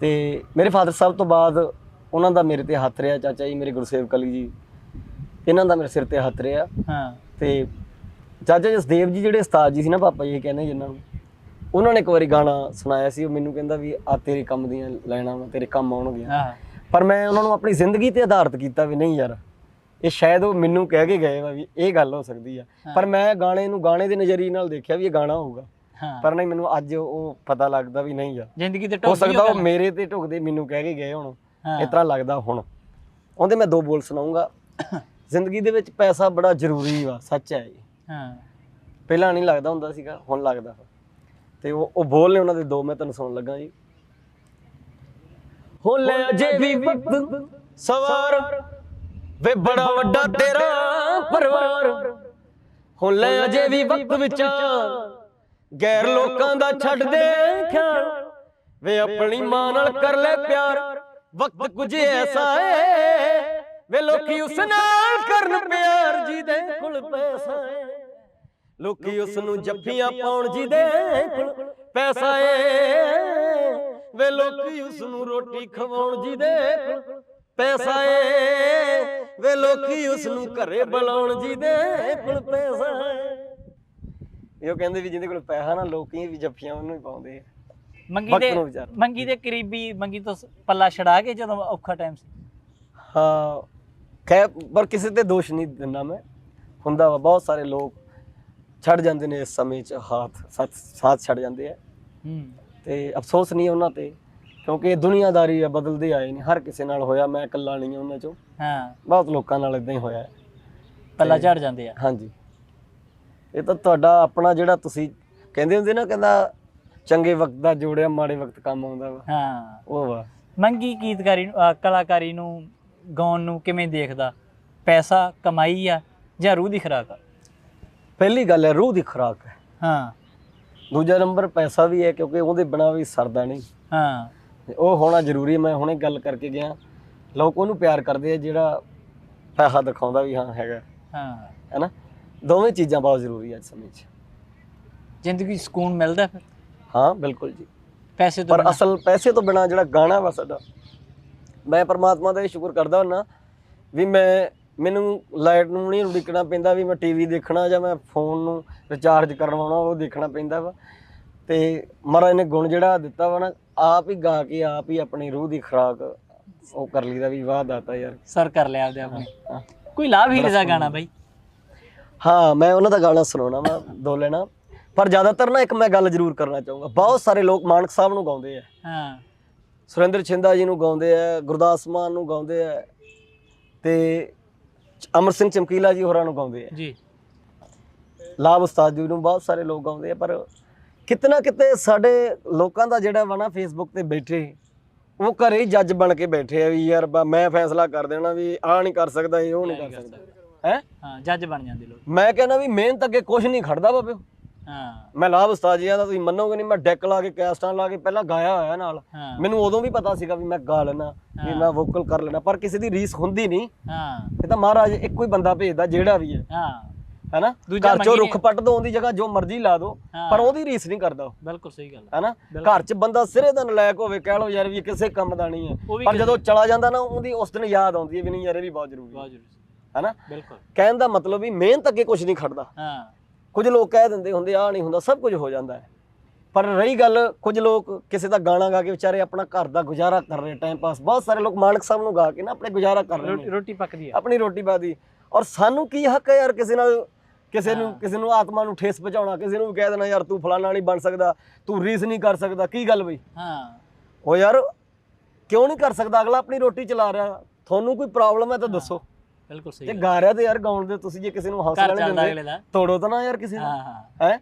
ਤੇ ਮੇਰੇ ਫਾਦਰ ਸਾਹਿਬ ਤੋਂ ਬਾਅਦ ਉਹਨਾਂ ਦਾ ਮੇਰੇ ਤੇ ਹੱਥ ਰਿਹਾ ਚਾਚਾ ਜੀ ਮੇਰੇ ਗੁਰਸੇਵਕ ਅਲੀ ਜੀ ਇਹਨਾਂ ਦਾ ਮੇਰੇ ਸਿਰ ਤੇ ਹੱਥ ਰਿਹਾ। ਹਾਂ। ਤੇ ਚਾਚਾ ਜਸਦੇਵ ਜੀ ਜਿਹੜੇ ਉਸਤਾਦ ਜੀ ਸੀ ਨਾ ਪਾਪਾ ਜੀ ਕਹਿੰਦੇ ਜਿਨ੍ਹਾਂ ਨੂੰ। ਉਹਨਾਂ ਨੇ ਇੱਕ ਵਾਰੀ ਗਾਣਾ ਸੁਣਾਇਆ ਸੀ ਉਹ ਮੈਨੂੰ ਕਹਿੰਦਾ ਵੀ ਆ ਤੇਰੇ ਕੰਮ ਦੀਆਂ ਲਾਈਨਾਂ ਵਾ ਤੇਰੇ ਕੰਮ ਆਉਣਗੀਆਂ। ਹਾਂ। ਪਰ ਮੈਂ ਉਹਨਾਂ ਨੂੰ ਆਪਣੀ ਜ਼ਿੰਦਗੀ ਤੇ ਆਧਾਰਿਤ ਕੀਤਾ ਵੀ ਨਹੀਂ ਯਾਰ ਇਹ ਸ਼ਾਇਦ ਉਹ ਮੈਨੂੰ ਕਹਿ ਕੇ ਗਏ ਵਾ ਵੀ ਇਹ ਗੱਲ ਹੋ ਸਕਦੀ ਆ। ਪਰ ਮੈਂ ਗਾਣੇ ਨੂੰ ਗਾਣੇ ਦੇ ਨਜ਼ਰੀਏ ਨਾਲ ਦੇਖਿਆ ਵੀ ਇਹ ਗਾਣਾ ਹੋਊਗਾ। ਪਰ ਨਹੀਂ ਮੈਨੂੰ ਅੱਜ ਉਹ ਪਤਾ ਲੱਗਦਾ ਵੀ ਨਹੀਂ ਯਾਰ ਜ਼ਿੰਦਗੀ ਤੇ ਹੋ ਟੋਕ ਸਕਦਾ ਉਹ ਮੇਰੇ ਤੇ ਢੁਕਦੇ ਮੈਨੂੰ ਕਹਿ ਕੇ ਗਏ ਹੁਣ। ਇਸ ਤਰ੍ਹਾਂ ਲੱਗਦਾ ਹੁਣ। ਉਹਦੇ ਮੈਂ ਦੋ ਬੋਲ ਸੁਣਾਉਂਗਾ। ਜ਼ਿੰਦਗੀ ਦੇ ਵਿੱਚ ਪੈਸਾ ਬੜਾ ਜ਼ਰੂਰੀ ਵਾ ਸੱਚ ਹੈ ਇਹ। ਹਾਂ। ਪਹਿਲਾਂ ਨਹੀਂ ਲੱਗਦਾ ਹੁੰਦਾ ਸੀਗਾ ਹੁਣ ਲੱਗਦਾ। ਤੇ ਉਹ ਉਹ ਬੋਲ ਨੇ ਉਹਨਾਂ ਦੇ ਦੋ ਮੈਂ ਤੁਹਾਨੂੰ ਸੁਣਨ ਲੱਗਾ ਜੀ। ਹੋ ਲੈ ਅਜੇ ਵੀ ਵਕਤ ਸਵਾਰ ਵੇ ਬੜਾ ਵੱਡਾ ਤੇਰਾ ਪਰਿਵਾਰ। ਹੋ ਲੈ ਅਜੇ ਵੀ ਵਕਤ ਵਿਚਾਰ ਗੈਰ ਲੋਕਾਂ ਦਾ ਛੱਡ ਦੇ ਖਿਆਲ। ਵੇ ਆਪਣੀ ਮਾਂ ਨਾਲ ਕਰ ਲੈ ਪਿਆਰ। ਵਕਤ ਕੁਝ ਐਸਾ ਏ। ਵੇ ਲੋਕੀ ਉਸ ਨਾਲ ਕਰਨ ਪਿਆਰ ਜਿਹਦੇ ਕੋਲ ਪੈਸਾ ਏ। ਲੋਕੀ ਉਸ ਨੂੰ ਜੱਫੀਆਂ ਪਾਉਣ ਜਿਹਦੇ ਕੋਲ ਪੈਸਾ ਏ। ਵੇ ਲੋਕੀ ਉਸ ਨੂੰ ਰੋਟੀ ਖਵਾਉਣ ਜਿਹਦੇ ਕੋਲ ਪੈਸਾ ਏ ਵੇ ਲੋਕੀ ਉਸ ਨੂੰ ਘਰੇ ਬੁਲਾਉਣ ਜਿਹਦੇ ਕੋਲ ਪੈਸਾ ਏ। ਇਹ ਕਹਿੰਦੇ ਵੀ ਜਿਹਦੇ ਕੋਲ ਪੈਸਾ ਨਾ ਲੋਕੀ ਵੀ ਜੱਫੀਆਂ ਉਹਨੂੰ ਹੀ ਪਾਉਂਦੇ ਆ। ਮੰਗੀ ਵਕਤ ਦੇ ਨੂੰ। ਮੰਗੀ ਦੇ ਕਰੀਬੀ ਮੰਗੀ ਤੋਂ ਪੱਲਾ ਛੜਾ ਕੇ ਜਦੋਂ ਔਖਾ ਟਾਈਮ ਸੀ। ਹਾਂ ਖੈ ਪਰ ਕਿਸੇ ਤੇ ਦੋਸ਼ ਨਹੀਂ ਦਿੰਦਾ ਮੈਂ। ਹੁੰਦਾ ਵਾ ਬਹੁਤ ਸਾਰੇ ਲੋਕ ਛੱਡ ਜਾਂਦੇ ਨੇ ਇਸ ਸਮੇਂ 'ਚ ਹੱਥ ਸਾਥ ਸਾਥ ਛੱਡ ਜਾਂਦੇ ਆ। ਹੂੰ। ਤੇ ਅਫਸੋਸ ਨਹੀਂ ਉਹਨਾਂ ਤੇ। ਕਿਉਂਕਿ ਇਹ ਦੁਨੀਆਦਾਰੀ ਆ ਬਦਲਦੇ ਆਏ ਨੇ ਹਰ ਕਿਸੇ ਨਾਲ ਹੋਇਆ ਮੈਂ ਇਕੱਲਾ ਨਹੀਂ ਉਹਨਾਂ 'ਚੋਂ। ਹਾਂ। ਬਹੁਤ ਲੋਕਾਂ ਨਾਲ ਇਦਾਂ ਹੀ ਹੋਇਆ ਹੈ। ਪੱਲਾ ਝੜ ਜਾਂਦੇ ਆ। ਹਾਂਜੀ। ਇਹ ਤਾਂ ਤੁਹਾਡਾ ਆਪਣਾ ਜਿਹੜਾ ਤੁਸੀਂ ਕਹਿੰਦੇ ਹੁੰਦੇ ਨਾ ਕਹਿੰਦਾ ਚੰਗੇ ਵਕਤ ਦਾ ਜੋੜਿਆ ਮਾੜੇ ਵਕਤ ਕੰਮ ਆਉਂਦਾ ਵਾ। ਹਾਂ। ਉਹ ਵਾ। ਮੰਗੀ ਗੀਤਕਾਰੀ ਨੂੰ ਅਹ ਕਲਾਕਾਰੀ ਨੂੰ ਗਾਉਣ ਨੂੰ ਕਿਵੇਂ ਦੇਖਦਾ? ਪੈਸਾ ਕਮਾਈ ਆ ਜਾਂ ਰੂਹ ਦੀ ਖੁਰਾਕ ਆ? ਪਹਿਲੀ ਗੱਲ ਹੈ ਰੂਹ ਦੀ ਖੁਰਾਕ ਹੈ। ਹਾਂ। ਦੂਜਾ ਨੰਬਰ ਪੈਸਾ ਵੀ ਹੈ ਕਿਉਂਕਿ ਉਹਦੇ ਬਿਨਾ ਵੀ ਸਰਦਾ ਨਹੀਂ। ਹਾਂ। ਤੇ ਉਹ ਹੋਣਾ ਜ਼ਰੂਰੀ ਹੈ ਮੈਂ ਹੁਣੇ ਗੱਲ ਕਰਕੇ ਗਿਆ। ਲੋਕ ਉਹਨੂੰ ਪਿਆਰ ਕਰਦੇ ਆ ਜਿਹੜਾ ਪੈਸਾ ਦਿਖਾਉਂਦਾ ਵੀ ਹਾਂ ਹੈਗਾ। ਹਾਂ। ਹੈਨਾ? ਦੋਵੇਂ ਚੀਜ਼ਾਂ ਬਹੁਤ ਜ਼ਰੂਰੀ ਹੈ ਅੱਜ ਸਮੇਂ 'ਚ। ਜ਼ਿੰਦਗੀ 'ਚ ਸਕੂਨ ਮਿਲਦਾ ਫਿਰ? ਹਾਂ ਬਿਲਕੁਲ ਜੀ। ਪੈਸੇ ਤੋਂ ਪਰ ਬਿਨਾਂ? ਅਸਲ ਪੈਸੇ ਤੋਂ ਬਿਨਾ ਜਿਹੜਾ ਗਾਣਾ ਵਾ ਸਾਡਾ ਮੈਂ ਪਰਮਾਤਮਾ ਦਾ ਇਹ ਸ਼ੁਕਰ ਕਰਦਾ ਹੁੰਨਾ ਵੀ ਮੈਂ ਮੈਨੂੰ ਲਾਈਟ ਨੂੰ ਨਹੀਂ ਉਡੀਕਣਾ ਪੈਂਦਾ ਵੀ ਮੈਂ ਟੀਵੀ ਦੇਖਣਾ ਜਾਂ ਮੈਂ ਫੋਨ ਨੂੰ ਰਿਚਾਰਜ ਕਰਵਾਉਣਾ ਉਹ ਦੇਖਣਾ ਪੈਂਦਾ ਵਾ। ਤੇ ਮਹਾਰਾਜ ਨੇ ਗੁਣ ਜਿਹੜਾ ਦਿੱਤਾ ਵਾ ਨਾ ਆਪ ਹੀ ਗਾ ਕੇ ਆਪ ਹੀ ਆਪਣੀ ਰੂਹ ਦੀ ਖੁਰਾਕ ਉਹ ਕਰ ਲਈਦਾ ਵੀ ਵਾਹ ਦਾਤਾ ਯਾਰ। ਸਰ ਕਰ ਲਿਆ ਆਪਦੇ ਆਪਣੇ। ਕੋਈ ਲਾਭ ਹੀਰੇ ਦਾ ਗਾਣਾ ਬਾਈ? ਹਾਂ ਮੈਂ ਉਹਨਾਂ ਦਾ ਗਾਣਾ ਸੁਣਾਉਣਾ ਵਾ ਦੋ ਲੈਣਾ। ਪਰ ਜ਼ਿਆਦਾਤਰ ਨਾ ਇੱਕ ਮੈਂ ਗੱਲ ਜ਼ਰੂਰ ਕਰਨਾ ਚਾਹੂੰਗਾ। ਬਹੁਤ ਸਾਰੇ ਲੋਕ ਮਾਨਕ ਸਾਹਿਬ ਨੂੰ ਗਾਉਂਦੇ ਆ। ਹਾਂ। ਸੁਰਿੰਦਰ ਛਿੰਦਾ ਜੀ ਨੂੰ ਗਾਉਂਦੇ ਆ ਗੁਰਦਾਸ ਮਾਨ ਨੂੰ ਗਾਉਂਦੇ ਆ ਤੇ ਅਮਰ ਸਿੰਘ ਚਮਕੀਲਾ ਜੀ ਹੋਰਾਂ ਨੂੰ ਗਾਉਂਦੇ ਆ। ਜੀ। ਲਾਭ ਉਸਤਾਦ ਜੀ ਨੂੰ ਬਹੁਤ ਸਾਰੇ ਲੋਕ ਗਾਉਂਦੇ ਆ ਪਰ ਕਿਤਨਾ ਕਿਤੇ ਸਾਡੇ ਲੋਕਾਂ ਦਾ ਜਿਹੜਾ ਵਾ ਨਾ ਫੇਸਬੁੱਕ ਤੇ ਬੈਠੇ ਉਹ ਘਰੇ ਹੀ ਜੱਜ ਬਣ ਕੇ ਬੈਠੇ ਆ ਵੀ ਯਾਰ ਬਾ- ਮੈਂ ਫੈਸਲਾ ਕਰ ਦੇਣਾ ਵੀ ਆਹ ਨਹੀਂ ਕਰ ਸਕਦਾ ਇਹ ਉਹ ਨਹੀਂ ਕਰ ਸਕਦਾ। ਹੈ? ਹਾਂ ਜੱਜ ਬਣ ਜਾਂਦੇ ਲੋਕ। ਮੈਂ ਕਹਿੰਦਾ ਵੀ ਮਿਹਨਤ ਅੱਗੇ ਕੁਝ ਨਹੀਂ ਖੜਦਾ ਬਾਬੇ। ਹਾਂ। ਮੈਂ ਲਾਭ ਉਸਤਾਦ ਜੀ ਦਾ ਤੁਸੀਂ ਮੰਨੋਗੇ ਨਹੀਂ ਮੈਂ ਡੈਕ ਲਾ ਕੇ ਕੈਸਟਾਂ ਲਾ ਕੇ ਪਹਿਲਾਂ ਗਾਇਆ ਹੋਇਆ ਨਾਲ। ਹਾਂ। ਮੈਨੂੰ ਉਦੋਂ ਵੀ ਪਤਾ ਸੀਗਾ ਵੀ ਮੈਂ ਗਾ ਲੈਣਾ ਵੀ ਮੈਂ ਵੋਕਲ ਕਰ ਲੈਣਾ ਪਰ ਕਿਸੇ ਦੀ ਰੀਸ ਹੁੰਦੀ ਨਹੀਂ। ਹਾਂ। ਇਹ ਤਾਂ ਮਹਾਰਾਜ ਇੱਕੋ ਹੀ ਬੰਦਾ ਭੇਜਦਾ ਜਿਹੜਾ ਵੀ ਹੈ। ਹਾਂ। ਹੈਨਾ? ਦੂਜਾ ਘਰ ਚੋਂ ਰੁੱਖ ਪੱਟ ਦੋ ਉਹਦੀ ਜਗ੍ਹਾ ਜੋ ਮਰਜ਼ੀ ਲਾ ਦੋ ਹਾਂ। ਪਰ ਉਹਦੀ ਰੀਸ ਨਹੀਂ ਕਰਦਾ ਉਹ। ਬਿਲਕੁਲ ਸਹੀ ਗੱਲ ਹੈਨਾ? ਘਰ 'ਚ ਬੰਦਾ ਸਿਰੇ ਦਾ ਨਲਾਇਕ ਹੋਵੇ ਕਹਿ ਲੋ ਯਾਰ ਵੀ ਕਿਸੇ ਕੰਮ ਦਾ ਨਹੀਂ ਹੈ। ਪਰ ਜਦੋਂ ਚਲਾ ਜਾਂਦਾ ਨਾ ਉਹਦੀ ਉਸ ਦਿਨ ਯਾਦ ਆਉਂਦੀ ਹੈ ਵੀ ਨਹੀਂ ਯਾਰ ਇਹ ਵੀ ਬਹੁਤ ਜ਼ਰੂਰੀ ਹੈ। ਬਹੁਤ ਜ਼ਰੂਰੀ। ਹੈਨਾ? ਬਿਲਕੁਲ। ਕਹਿਣ ਦਾ ਮਤਲਬ ਵੀ ਮਿਹਨਤ ਅੱਗੇ ਕੁਝ ਨਹੀਂ ਖੜਦਾ। ਹਾਂ। ਕੁਝ ਲੋਕ ਕਹਿ ਦਿੰਦੇ ਹੁੰਦੇ ਆ ਨਹੀਂ ਹੁੰਦਾ ਸਭ ਕੁਝ ਹੋ ਜਾਂਦਾ ਹੈ। ਪਰ ਰਹੀ ਗੱਲ ਕੁਝ ਲੋਕ ਕਿਸੇ ਦਾ ਗਾਣਾ ਗਾ ਕੇ ਵਿਚਾਰੇ ਆਪਣਾ ਘਰ ਦਾ ਗੁਜ਼ਾਰਾ ਕਰ ਰਹੇ ਟਾਈਮ ਪਾਸ ਬਹੁਤ ਸਾਰੇ ਲੋਕ ਮਾਨਕ ਸਾਹਿਬ ਨੂੰ ਗਾ ਕੇ ਨਾ ਆਪਣੇ ਗੁਜ਼ਾਰਾ ਕਰ ਰਹੇ ਰੋਟੀ ਨੇ। ਰੋਟੀ ਪੱਕਦੀ ਆ ਆਪਣੀ ਰੋਟੀ ਬਾਦੀ ਔਰ ਸਾਨੂੰ ਕੀ ਹੱਕ ਹੈ ਯਾਰ ਕਿਸੇ ਨਾਲ ਕਿਸੇ ਨੂੰ ਕਿਸੇ ਨੂੰ ਆਤਮਾ ਨੂੰ ਠੇਸ ਪਹੁੰਚਾਉਣਾ ਕਿਸੇ ਨੂੰ ਵੀ ਕਹਿ ਦੇਣਾ ਯਾਰ ਤੂੰ ਫਲਾਣਾ ਨਹੀਂ ਬਣ ਸਕਦਾ ਤੂੰ ਰੀਸ ਨਹੀਂ ਕਰ ਸਕਦਾ। ਕੀ ਗੱਲ ਬਈ? ਹਾਂ। ਉਹ ਯਾਰ ਕਿਉਂ ਨਹੀਂ ਕਰ ਸਕਦਾ? ਅਗਲਾ ਆਪਣੀ ਰੋਟੀ ਚਲਾ ਰਿਹਾ। ਤੁਹਾਨੂੰ ਕੋਈ ਪ੍ਰੋਬਲਮ ਹੈ ਤਾਂ ਦੱਸੋ। ਬਿਲਕੁਲ ਸਹੀ ਗੱਲ। ਗਾ ਰਿਹਾ ਤੇ ਯਾਰ ਗਾਉਣ ਦੇ ਤੁਸੀਂ ਜੇ ਕਿਸੇ ਨੂੰ ਹੌਸਲਾ ਨਹੀਂ ਦਿੰਦੇ ਤੋੜੋ ਤਾਂ ਨਾ ਯਾਰ ਕਿਸੇ ਨੂੰ। ਹਾਂ ਹਾਂ। ਹੈ?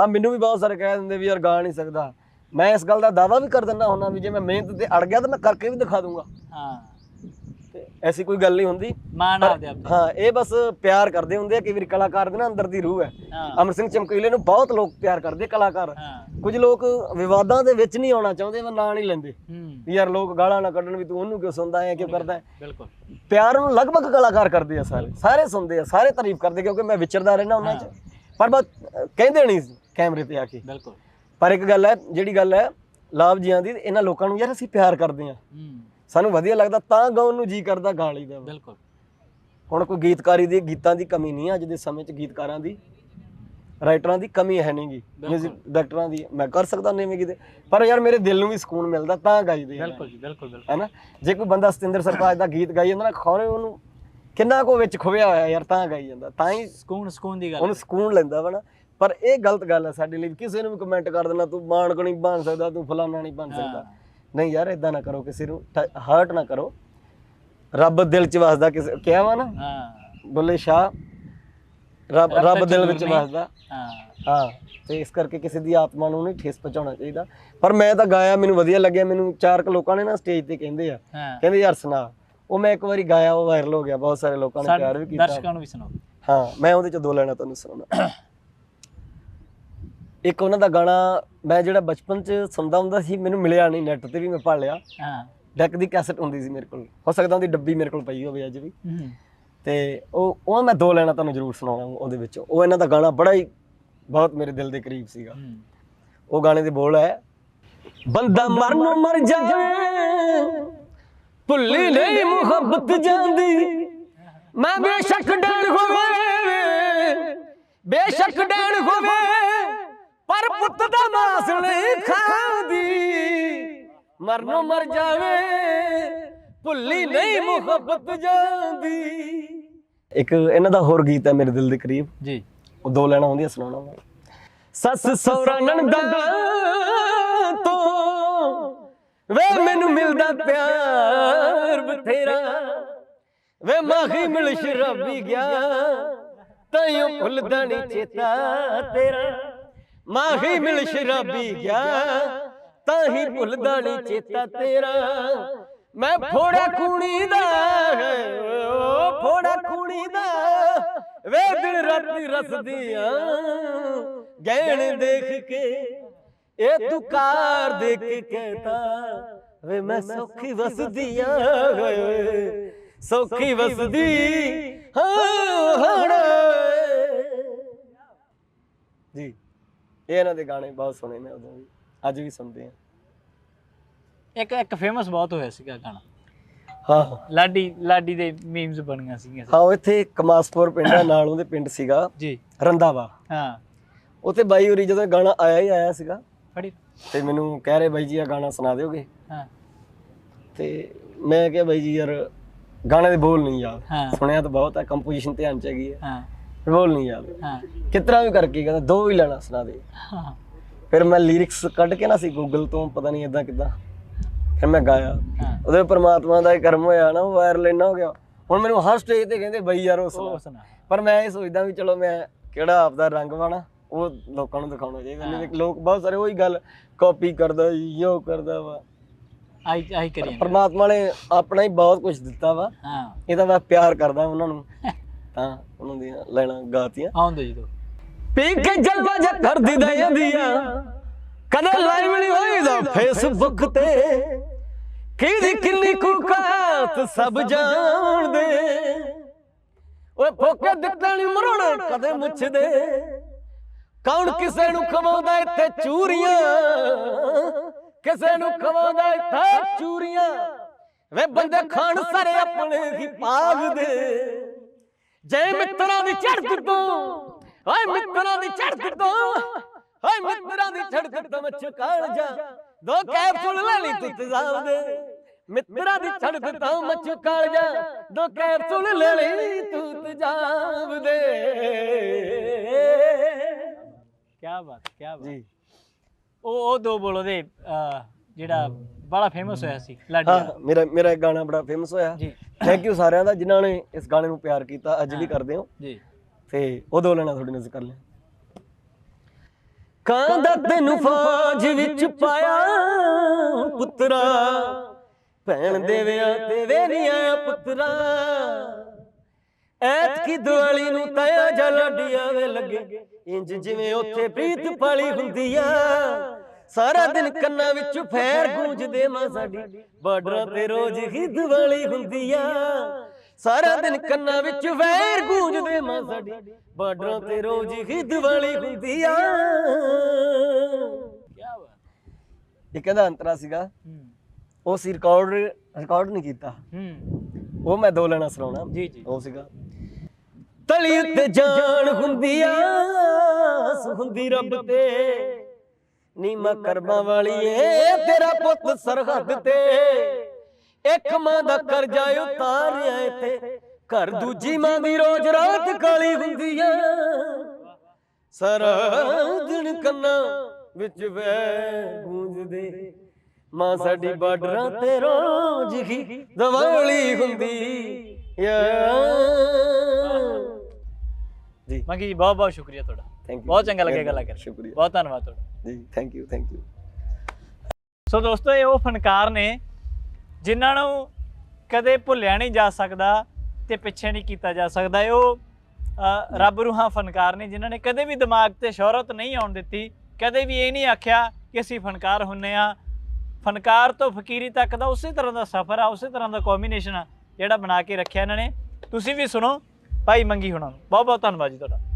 ਆ ਮੈਨੂੰ ਵੀ ਬਹੁਤ ਸਾਰੇ ਕਹਿ ਦਿੰਦੇ ਵੀ ਯਾਰ ਗਾ ਨਹੀਂ ਸਕਦਾ। ਮੈਂ ਇਸ ਗੱਲ ਦਾ ਦਾਵਾ ਵੀ ਕਰ ਦਿੰਦਾ ਹੁੰਦਾ ਵੀ ਜੇ ਮੈਂ ਮਿਹਨਤ ਤੇ ਅੜ ਗਿਆ ਤਾਂ ਮੈਂ ਕਰਕੇ ਵੀ ਦਿਖਾ ਦੂੰਗਾ। ਹਾਂ। ਤੇ ਐਸੀ ਕੋਈ ਗੱਲ ਨਹੀਂ ਹੁੰਦੀ। ਮਾਣ ਆਪਦੇ ਆਪ ਤੇ। ਹਾਂ ਇਹ ਬਸ ਪਿਆਰ ਕਰਦੇ ਹੁੰਦੇ ਆ ਕਈ ਵਾਰੀ ਕਲਾਕਾਰ ਦੇ ਨਾ ਅੰਦਰ ਦੀ ਰੂਹ ਹੈ। ਹਾਂ। ਅਮਰ ਸਿੰਘ ਚਮਕੀਲੇ ਨੂੰ ਬਹੁਤ ਲੋਕ ਪਿਆਰ ਕਰਦੇ ਕਲਾਕਾਰ। ਹਾਂ। ਕੁਝ ਲੋਕ ਵਿਵਾਦਾਂ ਦੇ ਵਿੱਚ ਨਹੀਂ ਆਉਣਾ ਚਾਹੁੰਦੇ ਮੈਂ ਨਾਂ ਨਹੀਂ ਲੈਂਦੇ। ਹੂੰ। ਵੀ ਯਾਰ ਲੋਕ ਗਾਲਾਂ ਨਾ ਕੱਢਣ ਵੀ ਤੂੰ ਉਹਨੂੰ ਕਿਉਂ ਸੁਣਦਾ ਹੈ ਕਿਉਂ ਕਰਦਾ ਹੈ। ਬਿਲਕੁਲ। ਪਿਆਰ ਨੂੰ ਲਗਭਗ ਕਲਾਕਾਰ ਕਰਦੇ ਆ ਸਾਰੇ। ਸਾਰੇ ਸੁਣਦੇ ਆ ਸਾਰੇ ਤਾਰੀਫ ਕਰਦੇ ਕਿਉਂਕਿ ਮੈਂ ਵਿਚਰਦਾ ਰਹਿਣਾ ਉਹਨਾਂ 'ਚ। ਪਰ ਬਸ ਅਹ, ਕਹਿੰਦੇ ਨਹੀਂ ਕੈਮਰੇ ਤੇ ਆ ਕੇ। ਬਿਲਕੁਲ। ਪਰ ਇੱਕ ਗੱਲ ਹੈ ਜਿਹੜੀ ਗੱਲ ਹੈ ਲਾਭ ਜੀਆਂ ਦੀ ਇਹਨਾਂ ਲੋਕਾਂ ਨੂੰ ਯਾਰ ਅਸੀਂ ਪਿਆਰ ਕਰਦੇ ਆ ਹੂੰ। ਸਾਨੂੰ ਵਧੀਆ ਲੱਗਦਾ ਤਾਂ ਗਾਉਣ ਨੂੰ ਜੀ ਕਰਦਾ ਗਾ ਲਈਦਾ ਵਾ। ਬਿਲਕੁਲ। ਹੁਣ ਕੋਈ ਗੀਤਕਾਰੀ ਦੀ ਗੀਤਾਂ ਦੀ ਕਮੀ ਨਹੀਂ ਹੈ ਅੱਜ ਦੇ ਸਮੇਂ 'ਚ ਗੀਤਕਾਰਾਂ ਦੀ ਰਾਈਟਰਾਂ ਦੀ ਕਮੀ ਹੈ ਨਹੀਂਗੀ ਮਿਊਜ਼ਿਕ ਡਾਇਰੈਕਟਰਾਂ ਦੀ ਮੈਂ ਕਰ ਸਕਦਾ ਨਵੇਂ ਗੀਤ ਪਰ ਯਾਰ ਮੇਰੇ ਦਿਲ ਨੂੰ ਵੀ ਸਕੂਨ ਮਿਲਦਾ ਤਾਂ ਗਾਈਦੇ ਆ। ਬਿਲਕੁਲ ਜੀ ਬਿਲਕੁਲ ਬਿਲਕੁਲ। ਹੈਨਾ? ਜੇ ਕੋਈ ਬੰਦਾ ਸਤਿੰਦਰ ਸਰਤਾਜ ਦਾ ਗੀਤ ਗਾਈ ਜਾਂਦਾ ਨਾ ਖੌਰੇ ਉਹਨੂੰ ਕਿੰਨਾ ਕੋ ਵਿੱਚ ਖੁਬਿਆ ਹੋਇਆ ਯਾਰ ਤਾਂ ਗਾਈ ਜਾਂਦਾ। ਤਾਂ ਹੀ ਸਕੂਨ ਸਕੂਨ ਦੀ ਗੱਲ ਉਹਨੂੰ ਸਕੂਨ ਲੈਂਦਾ ਵਾ ਨਾ। ਪਰ ਇਹ ਗਲਤ ਗੱਲ ਹੈ ਸਾਡੇ ਲਈ ਕਿਸੇ ਨੂੰ ਵੀ ਕਮੈਂਟ ਕਰ ਦੇਣਾ ਤੂੰ ਮਾਣਕ ਨਹੀਂ ਬਣ ਸਕਦਾ ਤੂੰ ਫਲਾਨਾ ਨਹੀਂ ਬਣ ਸਕਦਾ। ਨਹੀਂ ਯਾਰ ਇਦਾਂ ਨਾ ਕਰੋ ਕਿਸੇ ਨੂੰ ਹਰਟ ਨਾ ਕਰੋ। ਰੱਬ ਦਿਲ 'ਚ ਵਸਦਾ ਕਿਸੇ ਕਿਹਾ ਵਾ ਨਾ? ਹਾਂ। ਬੁੱਲੇ ਸ਼ਾਹ ਰੱਬ ਰੱਬ ਦਿਲ ਵਿੱਚ। ਵਸਦਾ। ਹਾਂ। ਹਾਂ ਤੇ ਇਸ ਕਰਕੇ ਕਿਸੇ ਦੀ ਆਤਮਾ ਨੂੰ ਨਹੀਂ ਠੇਸ ਪਹੁੰਚਾਉਣਾ ਚਾਹੀਦਾ। ਪਰ ਮੈਂ ਤਾਂ ਗਾਇਆ ਮੈਨੂੰ ਵਧੀਆ ਲੱਗਿਆ ਮੈਨੂੰ ਚਾਰ ਕੁ ਲੋਕਾਂ ਨੇ ਨਾ ਸਟੇਜ ਤੇ ਕਹਿੰਦੇ ਆ। ਕਹਿੰਦੇ ਯਾਰ ਸੁਣਾ ਉਹ ਮੈਂ ਇੱਕ ਵਾਰੀ ਗਾਇਆ ਉਹ ਵਾਇਰਲ ਹੋ ਗਿਆ ਬਹੁਤ ਸਾਰੇ ਲੋਕਾਂ ਨੇ ਪਿਆਰ ਵੀ ਕੀਤਾ। ਦਰਸ਼ਕਾਂ ਨੂੰ ਵੀ ਸੁਣਾਓ। ਹਾਂ ਮੈਂ ਉਹਦੇ ਚ ਦੋ ਲੈਣਾ ਤੁਹਾਨੂੰ ਸੁਣਾਉਣਾ ਇੱਕ ਉਹਨਾਂ ਦਾ ਗਾਣਾ ਮੈਂ ਜਿਹੜਾ ਬਚਪਨ ਚ ਸੁਣਦਾ ਹੁੰਦਾ ਸੀ ਮੈਨੂੰ ਮਿਲਿਆ ਨਹੀਂ ਨੈਟ ਤੇ ਵੀ ਮੈਂ ਪੜ ਲਿਆ। ਹਾਂ। ਡੈਕ ਦੀ ਕੈਸਟ ਹੁੰਦੀ ਸੀ ਮੇਰੇ ਕੋਲ। ਹੋ ਸਕਦਾ ਉਹਦੀ ਡੱਬੀ ਮੇਰੇ ਕੋਲ ਪਈ ਹੋਵੇ ਅੱਜ ਵੀ। ਤੇ ਉਹ ਉਹ ਮੈਂ ਦੋ ਲੈਣਾ ਤੁਹਾਨੂੰ ਜ਼ਰੂਰ ਸੁਣਾਉਣਾ ਉਹਦੇ ਵਿੱਚ। ਉਹ ਇਹਨਾਂ ਦਾ ਗਾਣਾ ਬੜਾ ਹੀ ਬਹੁਤ ਮੇਰੇ ਦਿਲ ਦੇ ਕਰੀਬ ਸੀਗਾ। ਉਹ ਗਾਣੇ ਦੇ ਬੋਲ ਹੈ ਬੰਦਾ ਮਰਨ ਨੂੰ ਮਰ ਜਾਵੇ ਭੁੱਲੀ ਨਹੀਂ ਮੁਹੱਬਤ ਜਾਂਦੀ। ਮੈਂ ਬੇਸ਼ੱਕ ਡੈਣ ਹੋਵੇ ਬੇਸ਼ੱਕ ਡੈਣ ਹੋਵੇ ਪਰ ਪੁੱਤ ਦਾ ਮਾਸ ਨਹੀਂ ਖਾਂਦੀ। ਮਰਨੋਂ ਮਰ ਜਾਵੇ ਭੁੱਲੀ ਨਹੀਂ ਮੁਹੱਬਤ ਜਾਂਦੀ। ਇੱਕ ਇਹਨਾਂ ਦਾ ਹੋਰ ਗੀਤ ਹੈ ਮੇਰੇ ਦਿਲ ਦੇ ਕਰੀਬ। ਜੀ। ਉਹ ਦੋ ਲੈਣਾ ਹੁੰਦੀਆਂ ਸੁਣਾਉਣਾ ਮੈਂ। ਸੱਸ ਸੌਰਾ ਨੰਦਾ ਤੋਂ ਵੇ ਮੈਨੂੰ ਮਿਲਦਾ ਪਿਆਰ ਬਥੇਰਾ। ਵੇ ਮਾਹੀ ਮਿਲ ਸ਼ਰਾਬੀ ਗਿਆ ਤਾਈਓ ਭੁੱਲਦਾ ਨਹੀਂ ਚੇਤਾ ਤੇਰਾ। ਮਾਹੀ ਮਿਲ ਸ਼ਰਾਬੀ ਗਿਆ ਤਾਂ ਹੀ ਭੁੱਲਦਾ ਨਹੀਂ ਚੇਤਾ ਤੇਰਾ। ਮੈਂ ਫੋੜਾ ਕੁਣੀ ਦਾ ਓ ਫੋੜਾ ਕੁਣੀ ਦਾ। ਵੇ ਦਿਨ ਰਾਤੀ ਰਸਦੀਆਂ ਗਹਿਣ ਦੇਖ ਕੇ ਇਹ ਤੂੰ ਕਾਰ ਦੇਖ ਕੇ ਕਹਤਾ ਵੇ ਮੈਂ ਸੌਖੀ ਵਸਦੀ ਆ ਓਏ ਸੌਖੀ ਵਸਦੀ। ਹਾਂ ਹਣ ਜੀ। ਇਹ ਇਹਨਾਂ ਦੇ ਗਾਣੇ ਬਹੁਤ ਸੁਣੇ ਮੈਂ ਉਦੋਂ ਵੀ ਅੱਜ ਵੀ ਸੁਣਦੇ ਆ। ਇੱਕ ਇੱਕ ਫੇਮਸ ਬਹੁਤ ਹੋਇਆ ਸੀਗਾ ਗਾਣਾ। ਹਾਂ ਲਾਡੀ ਲਾਡੀ ਦੇ ਮੀਮਸ ਬਣੀਆਂ ਸੀਗੀਆਂ ਹਾਂ ਇੱਥੇ ਕਮਾਸਪੁਰ ਪਿੰਡ ਆ ਨਾਲ ਉਹਦੇ ਪਿੰਡ ਸੀਗਾ। ਜੀ। ਰੰਦਾਵਾ ਹਾਂ। ਉੱਥੇ ਬਾਈ ਹੋਰੀ ਜਦੋਂ ਇਹ ਗਾਣਾ ਆਇਆ ਹੀ ਆਇਆ ਸੀਗਾ ਫੜੀ। ਤੇ ਮੈਨੂੰ ਕਹਿ ਰਹੇ ਬਾਈ ਜੀ ਇਹ ਗਾਣਾ ਸੁਣਾ ਦਿਓਗੇ? ਹਾਂ। ਤੇ ਮੈਂ ਕਿਹਾ ਬਾਈ ਜੀ ਯਾਰ ਗਾਣੇ ਦੇ ਬੋਲ ਨਹੀਂ ਯਾਦ। ਹਾਂ। ਸੁਣਿਆ ਤਾਂ ਬਹੁਤ ਹੈ ਕੰਪੋਜੀਸ਼ਨ ਧਿਆਨ ਚ ਹੈਗੀ ਹੈ ਹਾਂ। ਬੋਲ ਨਹੀਂ ਯਾਦ ਹਾਂ। ਕਿਤਨਾ ਵੀ ਕਰਕੇ ਕਹਿੰਦਾ ਦੋ ਹੀ ਲੈਣਾ ਸੁਣਾ ਦੇ। ਹਾਂ। ਫਿਰ ਮੈਂ ਲਿਰਿਕਸ ਕੱਢ ਕੇ ਨਾ ਸੀ ਗੂਗਲ ਤੋਂ ਪਤਾ ਨਹੀਂ ਇਦਾਂ ਕਿਦਾਂ। ਫਿਰ ਮੈਂ ਗਾਇਆ। ਉਹਦੇ ਪਰਮਾਤਮਾ ਦਾ ਹੀ ਕਰਮ ਹੋਇਆ ਨਾ ਵਾਇਰਲ ਇੰਨਾ ਹੋ ਗਿਆ। ਹੁਣ ਮੈਨੂੰ ਹਰ ਸਟੇਜ ਤੇ ਕਹਿੰਦੇ ਬਈ ਯਾਰ ਉਹ ਸੁਣਾ। ਪਰ ਮੈਂ ਇਹ ਸੋਚਦਾ ਵੀ ਚਲੋ ਮੈਂ ਕਿਹੜਾ ਆਪਦਾ ਰੰਗ ਵਾਣਾ ਉਹ ਲੋਕਾਂ ਨੂੰ ਦਿਖਾਉਣਾ ਚਾਹੀਦਾ। ਨਹੀਂ ਲੋਕ ਬਹੁਤ ਸਾਰੇ ਉਹੀ ਗੱਲ ਕਾਪੀ ਕਰਦਾ ਯੋ ਕਰਦਾ ਵਾ। ਆਈ ਆਈ ਕਰੀਏ ਪਰਮਾਤਮਾ ਨੇ ਆਪਣਾ ਹੀ ਬਹੁਤ ਕੁਝ ਦਿੱਤਾ ਵਾ। ਹਾਂ। ਇਹ ਤਾਂ ਮੈਂ ਪਿਆਰ ਕਰਦਾ ਉਹਨਾਂ ਨੂੰ। ਤਾਂ ਉਹਨਾਂ ਦੀਆਂ ਲੈਣਾ ਗਾਤੀਆਂ। ਆਉਂਦੇ ਜੀ ਦੋ। ਪੀ ਕੇ ਜਲਵਾ ਜਾ ਕਰਦੀ ਦਾ ਜਾਂਦੀਆਂ ਕਦੇ ਲਾਈਵ ਨਹੀਂ ਹੋਈਦਾ ਫੇਸਬੁੱਕ ਤੇ। ਕਿਹਦੀ ਕਿੰਨੀ ਕੁਕਾਤ ਸਭ ਜਾਣਦੇ। ਓਏ ਫੋਕੇ ਦਿੱਤਾ ਨਹੀਂ ਮਰੋਣ ਕਦੇ ਮੁੱਛਦੇ। ਕੌਣ ਕਿਸੇ ਨੂੰ ਖਵਾਉਂਦਾ ਇੱਥੇ ਚੂਰੀਆਂ? ਕਿਸੇ ਨੂੰ ਖਵਾਉਂਦਾ ਇੱਥੇ ਚੂਰੀਆਂ। ਵੇ ਬੰਦੇ ਖਾਣ ਸਾਰੇ ਆਪਣੇ ਹੀ ਪਾਗਦੇ ਜੈ ਮਿੱਤਰਾਂ ਦੀ ਚੜ੍ਹਤ ਤੋਂ ਓਏ ਮਿੱਤਰਾਂ ਦੀ ਚੜ੍ਹਤ ਤੋਂ ਓਏ ਮਿੱਤਰਾਂ ਦੀ ਚੜ੍ਹਤ ਤੋਂ ਮੱਛ ਕਾਲ ਜਾ। ਦੋ ਕੈਪਸੂਲ ਲੈ ਲਈ ਤੂੰ ਤੇਜ਼ਾਬ ਦੇ ਮਿੱਤਰਾਂ ਦੀ ਚੜ੍ਹਤ ਤੋਂ ਮੱਛ ਕਾਲ ਜਾ। ਦੋ ਕੈਪਸੂਲ ਲੈ ਲਈ ਤੂੰ ਤੇਜ਼ਾਬ ਦੇ ਕੀ ਬਾਤ ਕੀ ਬਾਤ। ਜੀ। ਉਹ ਉਹ ਦੋ ਬੋਲੋ ਦੇ ਜਿਹੜਾ ਬੜਾ ਫੇਮਸ ਹੋਇਆ ਸੀ ਲਾਡੀ। ਹਾਂ ਮੇਰਾ ਮੇਰਾ ਇੱਕ ਗਾਣਾ ਬੜਾ ਫੇਮਸ ਹੋਇਆ। ਜੀ। ਥੈਂਕ ਯੂ ਸਾਰਿਆਂ ਦਾ ਜਿਨ੍ਹਾਂ ਨੇ ਇਸ ਗਾਣੇ ਨੂੰ ਪਿਆਰ ਕੀਤਾ ਅੱਜ ਵੀ ਕਰਦੇ ਹੋ। ਜੀ। ਤੇ ਉਹ ਦੋ ਲੈਣਾ ਤੁਹਾਡੀ ਨਜ਼ਰ ਕਰ ਲਿਆ ਕਾਂਦਾ ਤੈਨੂੰ ਫੌਜ ਵਿੱਚ ਪਾਇਆ ਪੁੱਤਰਾ। ਭੈਣ ਦੇ ਵਿਆਹ ਤੇ ਵੇ ਨਹੀਂ ਆਇਆ ਪੁੱਤਰਾ। ਐਤ ਕੀ ਦਿਵਾਲੀ ਨੂੰ ਤਾਇਆ ਜਲੜੀਆਂ ਵੇ ਲੱਗੇ। ਇੰਜ ਜਿਵੇਂ ਉੱਥੇ ਪ੍ਰੀਤ ਪਾਲੀ ਹੁੰਦੀ ਆ। ਸਾਰਾ ਦਿਨ ਕੰਨਾਂ ਵਿੱਚ ਫੈਰ ਗੂੰਜਦੇ ਮਾਂ ਸਾਡੀ। ਬਾਰਡਰਾਂ ਤੇ ਰੋਜ਼ ਹੀ ਦਿਵਾਲੀ ਹੁੰਦੀ ਆ। ਸਾਰਾ ਦਿਨ ਕੰਨਾਂ ਵਿੱਚ ਵੈਰ ਗੂੰਜਦੇ ਮਾਂ ਸਾਡੀ। ਬਾਰਡਰਾਂ ਤੇ ਰੋਜ਼ ਹੀ ਦਿਵਾਲੀ ਹੁੰਦੀ ਆ। ਇਹ ਕਹਿੰਦਾ ਅੰਤਰਾ ਸੀਗਾ। ਉਹ ਸੀ ਰਿਕਾਰਡ ਰਿਕਾਰਡ ਨਹੀਂ ਕੀਤਾ। ਹੂੰ। ਉਹ ਮੈਂ ਦੋ ਲੈਣਾ ਸੁਣਾਉਣਾ। ਜੀ ਜੀ। ਉਹ ਸੀਗਾ। ਤਲੀ ਉੱਤੇ ਜਾਨ ਹੁੰਦੀ ਆ। ਹੁੰਦੀ ਰੱਬ ਤੇ। ਨੀਮਾ ਕਰਮਾਂ ਵਾਲੀ ਏ ਤੇਰਾ ਪੁੱਤ ਸਰਹੱਦ ਤੇ। ਇੱਕ ਮਾਂ ਦਾ ਕਰਜ਼ਾ ਉਤਾਰਿਆ ਏ ਤੇ ਘਰ ਦੂਜੀ ਮਾਂ ਦੀ ਰੋਜ਼ ਰਾਤ ਕਾਲੀ ਹੁੰਦੀ ਆ। ਸਾਰਾ ਦਿਨ ਕੰਨਾਂ ਵਿੱਚ ਵੈ ਗੂੰਜਦੇ। ਮਾਂ ਸਾਡੀ ਬਾਰਡਰਾਂ ਤੇ ਰੋਜ਼ ਹੀ ਦਵਾਲੀ ਹੁੰਦੀ। ਆ ਜੀ। ਮੰਗੀ ਜੀ ਬਹੁਤ ਬਹੁਤ ਸ਼ੁਕਰੀਆ ਤੁਹਾਡਾ। ਥੈਂਕ ਯੂ ਬਹੁਤ ਚੰਗਾ ਲੱਗਿਆ ਗੱਲਾਂ ਕਰਕੇ। ਸ਼ੁਕਰੀਆ। ਬਹੁਤ ਧੰਨਵਾਦ ਤੁਹਾਡਾ। ਜੀ thank you thank you so ਦੋਸਤੋ ਇਹ ਉਹ ਫਨਕਾਰ ਨੇ ਜਿਨ੍ਹਾਂ ਨੂੰ ਕਦੇ ਭੁੱਲਿਆ ਨਹੀਂ ਜਾ ਸਕਦਾ ਤੇ ਪਿੱਛੇ ਨਹੀਂ ਕੀਤਾ ਜਾ ਸਕਦਾ। ਇਹ ਉਹ ਰੱਬ ਰੂਹਾਂ ਫਨਕਾਰ ਨੇ ਜਿਨ੍ਹਾਂ ਨੇ ਕਦੇ ਵੀ ਦਿਮਾਗ ਤੇ ਸ਼ੋਹਰਤ ਨਹੀਂ ਆਉਣ ਦਿੱਤੀ ਕਦੇ ਵੀ ਇਹ ਨਹੀਂ ਆਖਿਆ ਕਿ ਅਸੀਂ ਫਨਕਾਰ ਹੁੰਨੇ ਆ। ਫਨਕਾਰ ਤੋਂ ਫਕੀਰੀ ਤੱਕ ਦਾ ਉਸੇ ਤਰ੍ਹਾਂ ਦਾ ਸਫ਼ਰ ਆ ਉਸੇ ਤਰ੍ਹਾਂ ਦਾ ਕੰਬੀਨੇਸ਼ਨ ਆ ਜਿਹੜਾ ਬਣਾ ਕੇ ਰੱਖਿਆ ਇਹਨਾਂ ਨੇ। ਤੁਸੀਂ ਵੀ ਸੁਣੋ ਭਾਈ ਮੰਗੀ ਹੁਣਾਂ ਨੂੰ। ਬਹੁਤ ਬਹੁਤ ਧੰਨਵਾਦ ਜੀ ਤੁਹਾਡਾ।